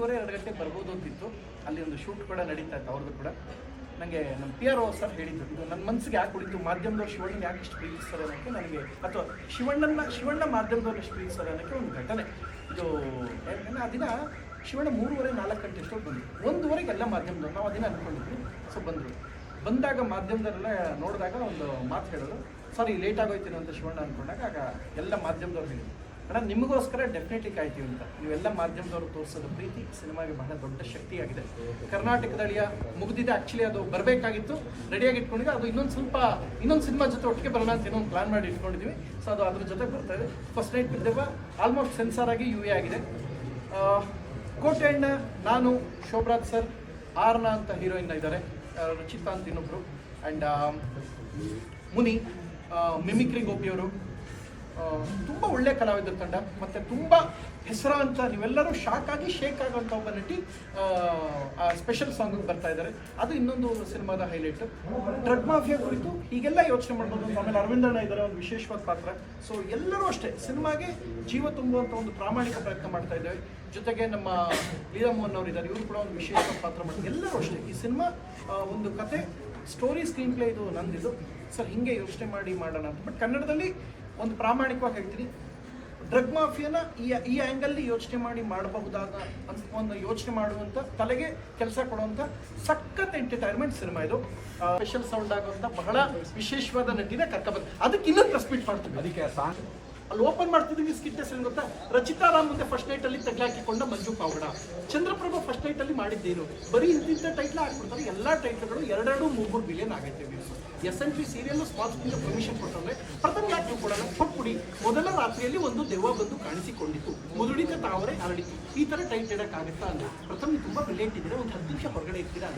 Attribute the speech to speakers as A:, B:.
A: ಒಂದೂವರೆ ಎರಡು ಗಂಟೆ ಬರ್ಬೋದು ಅಂತಿತ್ತು. ಅಲ್ಲಿ ಒಂದು ಶೂಟ್ ಕೂಡ ನಡೀತಾ ಇತ್ತು ಅವ್ರದ್ದು ಕೂಡ. ನನಗೆ ನಮ್ಮ ಪಿ ಆರ್ ಓ ಸರ್ ಹೇಳಿದ್ರು, ಇದು ನನ್ನ ಮನಸ್ಸಿಗೆ ಯಾಕೆ ಕುಳಿತು ಮಾಧ್ಯಮದವ್ರು ಶಿವಣ್ಣನ ಯಾಕೆ ಇಷ್ಟು ಪ್ರೀತಿಸ್ತಾರೆ ಅನ್ನೋಕ್ಕೆ ನನಗೆ, ಅಥವಾ ಶಿವಣ್ಣನ ಶಿವಣ್ಣ ಮಾಧ್ಯಮದವ್ರು ಇಷ್ಟು ಪ್ರೀತಿಸ್ತಾರೆ ಅನ್ನೋಕ್ಕೆ ಒಂದು ಘಟನೆ. ಇದು ಆ ದಿನ ಶಿವಣ್ಣ ಮೂರುವರೆ, ನಾಲ್ಕು ಗಂಟೆ ಅಷ್ಟೊತ್ತು ಬಂದರು. ಒಂದುವರೆಗೆ ಎಲ್ಲ ಮಾಧ್ಯಮದವ್ರು, ನಾವು ಅದನ್ನ ಅಂದ್ಕೊಂಡಿದ್ವಿ ಸೊ ಬಂದರು. ಬಂದಾಗ ಮಾಧ್ಯಮದವರೆಲ್ಲ ನೋಡಿದಾಗ ಒಂದು ಮಾತು ಹೇಳೋರು, ಸಾರಿ ಲೇಟ್ ಆಗೋಯ್ತೀನಿ ಅಂತ ಶಿವಣ್ಣ ಅಂದ್ಕೊಂಡಾಗ ಆಗ ಎಲ್ಲ ಮಾಧ್ಯಮದವ್ರು ಹೇಳಿದ್ರು. ಮೇಡಮ್, ನಿಮಗೋಸ್ಕರ ಡೆಫಿನೆಟ್ಲಿ ಕಾಯ್ತೀವಿ ಅಂತ. ನೀವೆಲ್ಲ ಮಾಧ್ಯಮದವರು ತೋರಿಸೋದು ಪ್ರೀತಿ, ಸಿನಿಮಾಗೆ ಬಹಳ ದೊಡ್ಡ ಶಕ್ತಿಯಾಗಿದೆ ಕರ್ನಾಟಕದಳಿಯ ಮುಗಿದಿದೆ ಆ್ಯಕ್ಚುಲಿ ಅದು ಬರಬೇಕಾಗಿತ್ತು. ರೆಡಿಯಾಗಿ ಇಟ್ಕೊಂಡಿದ್ದೆ. ಅದು ಇನ್ನೊಂದು ಸ್ವಲ್ಪ, ಇನ್ನೊಂದು ಸಿನಿಮಾ ಜೊತೆ ಒಟ್ಟಿಗೆ ಬರೋಣ ಅಂತ ಇನ್ನೊಂದು ಪ್ಲಾನ್ ಮಾಡಿ ಇಟ್ಕೊಂಡಿದ್ದೀವಿ. ಸೊ ಅದು ಅದ್ರ ಜೊತೆ ಬರ್ತಾ ಇದೆ. ಫಸ್ಟ್ ನೈಟ್ ಬಿದ್ದೆವ ಆಲ್ಮೋಸ್ಟ್ ಸೆನ್ಸಾರ್ ಆಗಿ ಯು ಎ ಆಗಿದೆ. ಕೋಟೆಣ್ಣ ನಾನು, ಶೋಭರಾಜ್ ಸರ್ ಆರ್ನ ಅಂತ ಹೀರೋಯಿನ್ ಇದ್ದಾರೆ. ರಚಿತಾ ಅಂತ ಇನ್ನೊಬ್ರು. ಆ್ಯಂಡ್ ಮುನಿ ಮಿಮಿಕ್ರಿ ಗೋಪಿಯವರು. ತುಂಬ ಒಳ್ಳೆ ಕಲಾವಿದರ ತಂಡ. ಮತ್ತು ತುಂಬ ಹೆಸರಾಂತ, ನೀವೆಲ್ಲರೂ ಶಾಕ್ ಆಗಿ ಶೇಕ್ ಆಗೋಂಥ ಒಬ್ಬ ನಟಿ, ಆ ಸ್ಪೆಷಲ್ ಸಾಂಗ್ ಬರ್ತಾ ಇದ್ದಾರೆ. ಅದು ಇನ್ನೊಂದು ಸಿನಿಮಾದ ಹೈಲೈಟ್ ಡ್ರಗ್ ಮಾಫಿಯಾ ಕುರಿತು ಹೀಗೆಲ್ಲ ಯೋಚನೆ ಮಾಡ್ಬೋದು ಆಮೇಲೆ ಅರವಿಂದಣ್ಣ ಇದ್ದಾರೆ ಒಂದು ವಿಶೇಷವಾದ ಪಾತ್ರ. ಸೊ ಎಲ್ಲರೂ ಅಷ್ಟೇ ಸಿನಿಮಾಗೆ ಜೀವ ತುಂಬುವಂಥ ಒಂದು ಪ್ರಾಮಾಣಿಕ ಪ್ರಯತ್ನ ಮಾಡ್ತಾ ಇದ್ದೇವೆ ಜೊತೆಗೆ ನಮ್ಮ ಲೀಲಾಮೋಹನ್ ಅವರು ಇದ್ದಾರೆ ಇವರು ಕೂಡ ಒಂದು ವಿಶೇಷವಾದ ಪಾತ್ರ ಮಾಡ್ತಾರೆ ಎಲ್ಲರೂ ಅಷ್ಟೇ. ಈ ಸಿನಿಮಾ ಒಂದು ಕತೆ ಸ್ಟೋರಿ ಸ್ಕ್ರೀನ್ ಪ್ಲೇ ಇದು ನಂದಿದು. ಸರ್, ಹಿಂಗೆ ಯೋಚನೆ ಮಾಡಿ ಮಾಡೋಣ ಅಂತ. ಬಟ್ ಕನ್ನಡದಲ್ಲಿ ಒಂದು ಪ್ರಾಮಾಣಿಕವಾಗಿ ಹೇಳ್ತೀನಿ. ಡ್ರಗ್ ಮಾಫಿಯಾನ ಈ ಈ ಆ್ಯಂಗಲ್ಲಿ ಯೋಚನೆ ಮಾಡಿ ಮಾಡಬಹುದಾದ ಒಂದು ಯೋಚನೆ ಮಾಡುವಂಥ ತಲೆಗೆ ಕೆಲಸ ಕೊಡುವಂಥ ಸಖತ್ ಎಂಟರ್ಟೈನ್ಮೆಂಟ್ ಸಿನಿಮಾ ಇದು. ಸ್ಪೆಷಲ್ ಸೌಂಡ್ ಆಗುವಂಥ ಬಹಳ ವಿಶೇಷವಾದ ನಟಿನ ಕರ್ಕೊಬಂದು. ಅದಕ್ಕೆ ಇನ್ನೊಂದು ರೆಸ್ಪೀಟ್ ಮಾಡ್ತೀವಿ
B: ಅದಕ್ಕೆ ಸಾಂಗ್
A: ಅಲ್ಲಿ ಓಪನ್ ಮಾಡ್ತಿದ್ದೀವಿ ಸ್ಕಿಟ್ ಹೆಸರು ಗೊತ್ತಾ? ರಚಿತಾ ರಾಮ್ ಮುಂದೆ ಫಸ್ಟ್ ನೈಟ್ ಅಲ್ಲಿ ತಗ್ಲಾಕಿಕೊಂಡ ಮಂಜು ಪಾವಡ ಚಂದ್ರಪ್ರಭಾ ಫಸ್ಟ್ ನೈಟ್ ಅಲ್ಲಿ ಮಾಡಿದ್ದೇನು? ಬರೀ ಇಂತಿಂತ ಟೈಟ್ಲ್ ಹಾಕ್ಬಿಡ್ತಾರೆ, ಎಲ್ಲಾ ಟೈಟ್ಲ್ಗಳು ಎರಡೆರಡು ಮೂರು ಬಿಲಿಯನ್ ಆಗೈತೆ ಎಸ್ ಎನ್ ಪಿ ಸೀರಿಯಲ್ ಸ್ಪಾನ್ಸರ್ಗೆ ಪರ್ಮಿಷನ್ ಕೊಟ್ಟಂದ್ರೆ ಪ್ರಥಮ ಯಾಕೆ ನೀವು ಕೊಡಲ್ಲ ಕೊಟ್ಬಿಡಿ. ಮೊದಲ ರಾತ್ರಿಯಲ್ಲಿ ಒಂದು ದೆವ್ವ ಬಂದು ಕಾಣಿಸಿಕೊಂಡಿತು ಮುದುಡಿತ ತಾವರೆ ಅರಳಿತು. ಈ ತರ ಟೈಟ್ ಇಡಕ್ಕಾಗತ್ತಾ ಅಂದ್ರೆ ಪ್ರಥಮ ತುಂಬಾ ಬ್ರಿಲಿಯಂಟ್ ಇದ್ದೀರಾ? ಒಂದು ಹತ್ತು ನಿಮಿಷ ಹೊರಗಡೆ ಇರ್ತೀರಾ